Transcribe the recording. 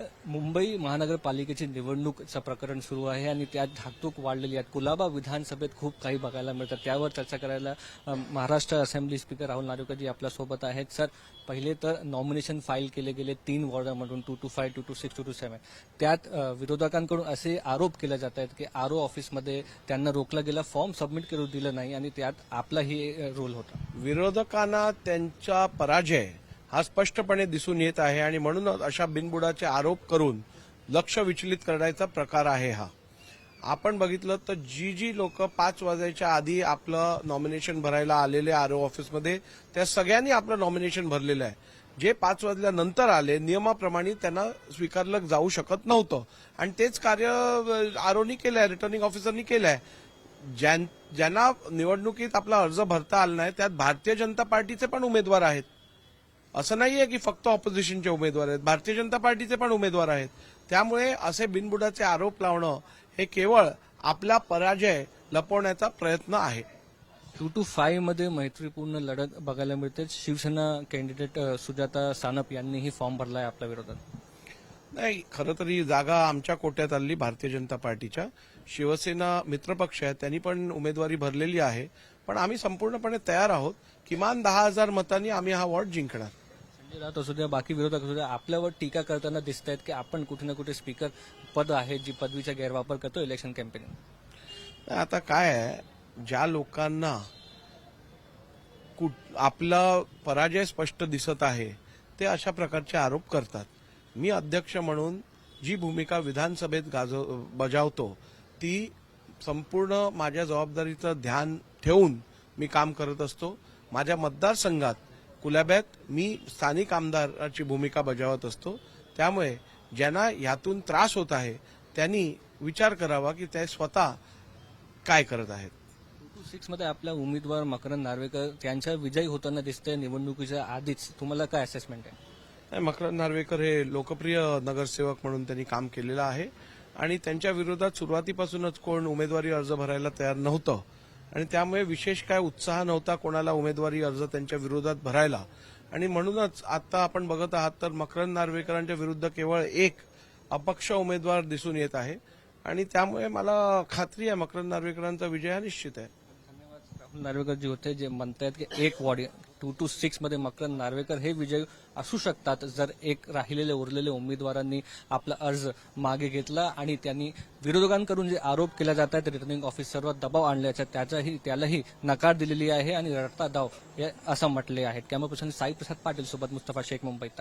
मुंबई महानगरपालिकेची निवडणूकचं प्रकरण सुरू आहे आणि त्यात धाकधूक वाढलेली आहे. कुलाबा विधानसभेत खूप काही बघायला मिळतं. त्यावर चर्चा करायला महाराष्ट्र असेंब्ली स्पीकर राहुल नार्वेकरजी आपल्यासोबत आहेत. सर पहिले तर नॉमिनेशन फाईल केले गेले तीन वॉर्डामधून two two five two two six two two seven त्यात विरोधकांकडून असे आरोप केले जात आहेत की आर ओ ऑफिसमध्ये त्यांना रोखला गेला फॉर्म सबमिट करू दिलं नाही आणि त्यात आपलाही रोल होता. विरोधकांना त्यांचा पराजय हा स्पष्टपणे दिसून येत आहे आणि म्हणूनच अशा बिनबुडाचे आरोप करून लक्ष विचलित करण्याचा प्रकार आहे हा. आपण बघितलं तर जी जी लोक पाच वाजायच्या आधी आपलं नॉमिनेशन भरायला आलेले आर ओ ऑफिसमध्ये त्या सगळ्यांनी आपलं नॉमिनेशन भरलेलं आहे. जे पाच वाजल्यानंतर आले नियमाप्रमाणे त्यांना स्वीकारलं जाऊ शकत नव्हतं. आणि तेच कार्य आरोनी केलं आहे रिटर्निंग ऑफिसरनी केलं आहे ज्यां- ज्यांना निवडणुकीत आपला अर्ज भरता आला नाही त्यात भारतीय जनता पार्टीचे पण उमेदवार आहेत. असं नाहीये की फक्त ऑपोजिशनचे उमेदवार आहेत. भारतीय जनता पार्टीचे पण उमेदवार आहेत. त्यामुळे असे बिनबुडाचे आरोप लावणं हे केवळ आपला पराजय लपवण्याचा प्रयत्न आहे. टू टू फाईव्हमध्ये मैत्रीपूर्ण लढत बघायला मिळते. शिवसेना कॅन्डिडेट सुजाता सानप यांनीही फॉर्म भरलाय आपल्या विरोधात. नाही खरं तर ही जागा आमच्या कोट्यात आली भारतीय जनता पार्टीच्या. शिवसेना मित्रपक्ष आहे त्यांनी पण उमेदवारी भरलेली आहे. पण आम्ही संपूर्णपणे तयार आहोत. किमान दहा हजार मतांनी आम्ही हा वॉर्ड जिंकणार. राऊत असू द्या बाकी विरोधक असू द्या आपल्यावर टीका करताना दिसत आहेत की आपण कुठे ना कुठे स्पीकर पद आहे जी पदवीचा गैरवापर करतो इलेक्शन कॅम्पेनिंग आता काय आहे ज्या लोकांना कुठ- आपला पराजय स्पष्ट दिसत आहे ते अशा प्रकारचे आरोप करतात. मी अध्यक्ष म्हणून जी भूमिका विधानसभेत गाजव बजावतो ती संपूर्ण माझ्या जबाबदारीचं ध्यान ठेवून मी काम करत असतो. माझ्या मतदारसंघात कुलाब्यात मी स्थानिक आमदाराची भूमिका बजावत असतो. त्यामुळे ज्यांना यातून त्रास होत आहे त्यांनी विचार करावा की ते स्वतः काय करत आहेत. सिक्समध्ये आपला उमेदवार मकरंद नार्वेकर त्यांच्या विजयी होताना दिसतंय निवडणुकीच्या आधीच. तुम्हाला काय असेसमेंट आहे? मकरंद नार्वेकर हे लोकप्रिय नगरसेवक म्हणून त्यांनी काम केलेलं आहे. आणि त्यांच्या विरोधात सुरुवातीपासूनच कोण उमेदवारी अर्ज भरायला तयार नव्हतं. आणि त्यामुळे विशेष काय उत्साह नव्हता कोणाला उमेदवारी अर्ज त्यांच्या विरोधात भरायला. आणि म्हणूनच आता आपण बघत आहात तर मकरंद नार्वेकरांच्या विरुद्ध केवळ एक अपक्ष उमेदवार दिसून येत आहे. आणि त्यामुळे मला खात्री आहे मकरंद नार्वेकरांचा विजय हा निश्चित आहे. धन्यवाद. राहुल नार्वेकर जे होते जे म्हणतायत की एक वॉर्ड टू टू सिक्समध्ये मकरंद नार्वेकर हे विजय असू शकतात जर एक राहिलेले उरलेले उमेदवारांनी आपला अर्ज मागे घेतला आणि त्यांनी विरोधकांकडून जे आरोप केले जात आहेत रिटर्निंग ऑफिसरवर दबाव आणल्याचा त्याचाही त्यालाही नकार दिलेली आहे आणि रडता दाव हे असं म्हटले आहेत. कॅमेरा पर्सन साई प्रसाद पाटील सोबत मुस्तफा शेख मुंबईत